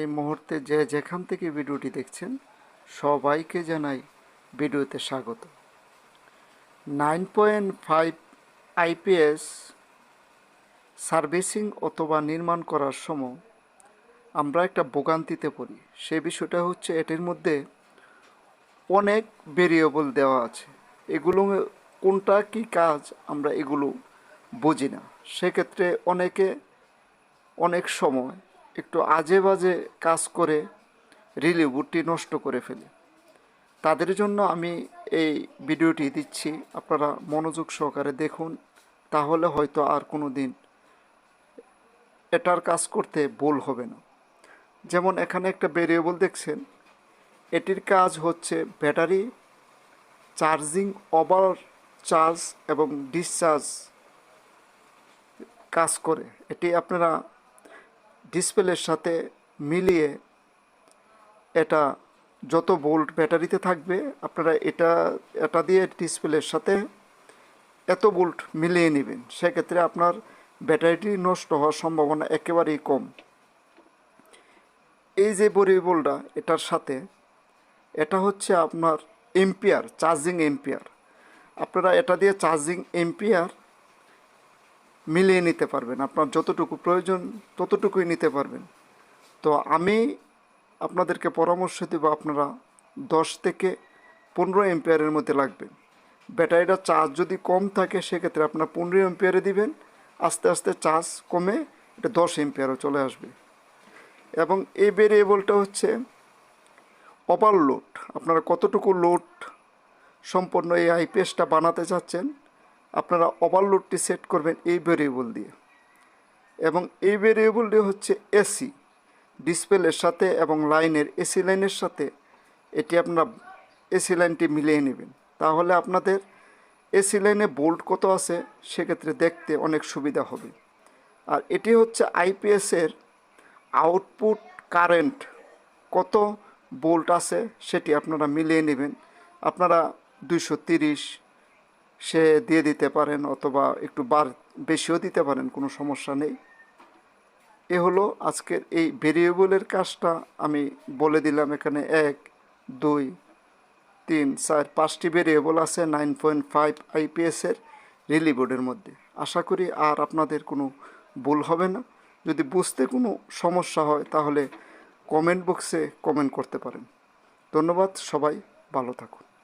এই মুহূর্তে যে যেখান থেকে ভিডিওটি দেখছেন, সবাইকে জানাই ভিডিওতে স্বাগত। Nine point five IPS servicing অথবা নির্মাণ করার সময় আমরা একটা ভোগান্তিতে পড়ি। সে বিষয়টা হচ্ছে এটির মধ্যে অনেক ভেরিয়েবল দেওয়া আছে। এগুলো কোনটা কি কাজ আমরা এগুলো বুঝি না। সেক্ষেত্রে অনেকে অনেক সময় একটু আজে বাজে কাজ করে রিলি বুটটি নষ্ট করে ফেলে। তাদের জন্য আমি এই ভিডিওটি দিচ্ছি। আপনারা মনোযোগ সহকারে দেখুন, তাহলে হয়তো আর কোনো দিন এটার কাজ করতে ভুল হবে না। যেমন এখানে একটা ভেরিয়েবল দেখছেন, এটির কাজ হচ্ছে ব্যাটারি চার্জিং ওভার চার্জ এবং ডিসচার্জ কাজ করে। এটি আপনারা ডিসপ্লের সাথে মিলিয়ে এটা যত ভোল্ট ব্যাটারিতে থাকবে, আপনারা এটা এটা দিয়ে ডিসপ্লের সাথে এত ভোল্ট মিলিয়ে নেবেন, সেক্ষেত্রে আপনার ব্যাটারিটি নষ্ট হওয়ার সম্ভাবনা একেবারেই কম। এই যে ভেরিয়েবলটা, এটার সাথে, এটা হচ্ছে আপনার এম্পিয়ার চার্জিং এম্পিয়ার আপনারা এটা দিয়ে চার্জিং এম্পিয়ার মিলিয়ে নিতে পারবেন। আপনার যতটুকু প্রয়োজন, ততটুকুই নিতে পারবেন। তো আমি আপনাদেরকে পরামর্শ দেব, আপনারা দশ থেকে পনেরো এম্পিয়ারের মধ্যে লাগবে ব্যাটারিটা চার্জ যদি কম থাকে, সেক্ষেত্রে আপনার পনেরো এম্পিয়ারে দিবেন। আস্তে আস্তে চার্জ কমে এটা দশ এম্পিয়ারও চলে আসবে। এবং এই ভেরিয়েবলটা হচ্ছে ওভারলোড আপনারা কতটুকু লোড সম্পন্ন এই আইপিএসটা বানাতে চাচ্ছেন আপনারা ওভারলোডটি সেট করবেন এই ভেরিয়েবল দিয়ে। এবং এই ভেরিয়েবলটি হচ্ছে এসি ডিসপ্লের সাথে এবং লাইনের এসি লাইনের সাথে এটি আপনারা এসি লাইনটি মিলিয়ে নেবেন। তাহলে আপনাদের এসি লাইনে বোল্ট কত আছে সেক্ষেত্রে দেখতে অনেক সুবিধা হবে। আর এটি হচ্ছে আইপিএসের আউটপুট কারেন্ট কত বোল্ট আছে সেটি আপনারা মিলিয়ে নেবেন। আপনারা দুইশো তিরিশ সে দিয়ে দিতে পারেন অথবা একটু বার বেশিও দিতে পারেন, কোনো সমস্যা নেই। এ হলো আজকের এই ভেরিয়েবলের কাজটা। আমি বলে দিলাম এখানে এক, দুই, তিন, চার, পাঁচটি ভেরিয়েবল আছে নাইন পয়েন্ট ফাইভ আইপিএসের রিলি বোর্ডের মধ্যে। আশা করি আর আপনাদের কোনো ভুল হবে না। যদি বুঝতে কোনো সমস্যা হয় তাহলে কমেন্ট বক্সে কমেন্ট করতে পারেন। ধন্যবাদ, সবাই ভালো থাকুন।